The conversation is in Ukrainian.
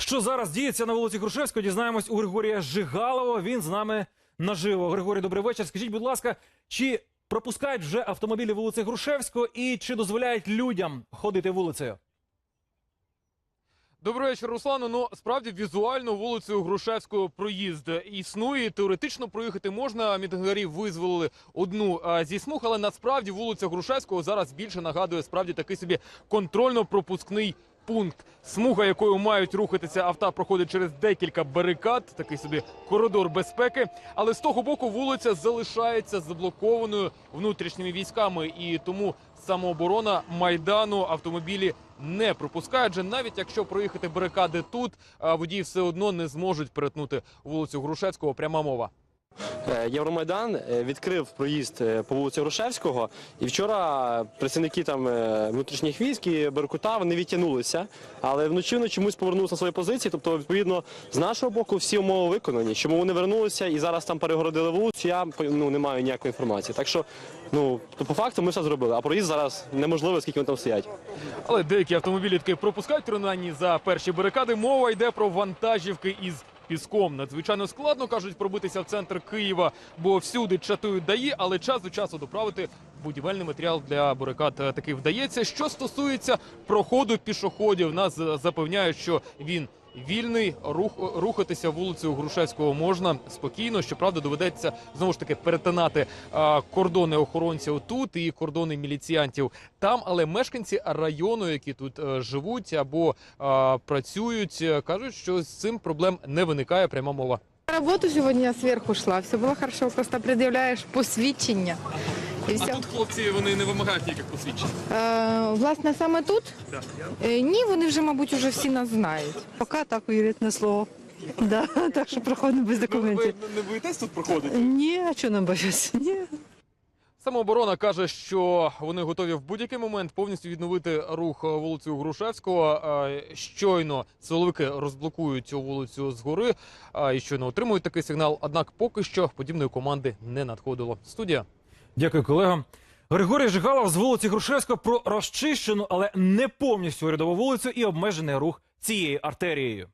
Що зараз діється на вулиці Грушевського, дізнаємось у Григорія Жигалова. Він з нами наживо. Григорій, добрий вечір. Скажіть, будь ласка, чи пропускають вже автомобілі вулиці Грушевського і чи дозволяють людям ходити вулицею? Добрий вечір, Руслану. Ну справді візуально вулицею Грушевського проїзд існує. Теоретично проїхати можна. Мітингарів визволили одну зі смуг, але насправді вулиця Грушевського зараз більше нагадує справді такий собі контрольно-пропускний пункт. Смуга, якою мають рухатися авто, проходить через декілька барикад, такий собі коридор безпеки. Але з того боку вулиця залишається заблокованою внутрішніми військами, і тому самооборона майдану автомобілі не пропускають. Же навіть якщо проїхати барикади тут, водії все одно не зможуть перетнути вулицю Грушевського. Пряма мова. Е, Євромайдан е, відкрив проїзд е, по вулиці Грушевського, і вчора працівники там внутрішніх військ і Беркута вони відтягнулися, але вночі вони чомусь повернулися на свої позиції. Тобто, відповідно, з нашого боку всі умови виконані. Чому вони вернулися і зараз там перегородили вулицю? Я ну не маю ніякої інформації. Так що, ну то по факту ми все зробили. А проїзд зараз неможливо, скільки вони там стоять. Але деякі автомобілі таки пропускають принаймні за перші барикади. Мова йде про вантажівки із піском. Надзвичайно складно кажуть пробитися в центр Києва, бо всюди чатують даї, але час до часу доправити будівельний матеріал для барикад е, таки вдається. Що стосується проходу пішоходів, нас е, запевняють, що він. Вільний рух рухатися вулицею Грушевського можна спокійно. Щоправда, доведеться знову ж таки перетинати а, кордони охоронців тут і кордони міліціянтів там. Але мешканці району, які тут е, живуть або а, працюють, е, кажуть, що з цим проблем не виникає. Пряма мова. На работу сегодня я сверху шла, все было хорошо, просто предъявляешь посвідчення. І все. хлопці вони не вимагають ніяких посвідчень. Е, власне, саме тут? Е, ні, вони вже, мабуть, уже всі нас знають. Поки так вірять на слово. Да, так що проходимо без документів. не боїтесь тут проходити? Ні, а чого нам боятися? Ні. Самооборона каже, що вони готові в будь-який момент повністю відновити рух вулицею Грушевського. Е, Щойно силовики розблокують цю вулицю згори е, і щойно отримують такий сигнал. Однак поки що подібної команди не надходило. Студія. Дякую, колега. Григорій Жигалов з вулиці Грушевська про розчищену, але не повністю урядову вулицю і обмежений рух цією артерією.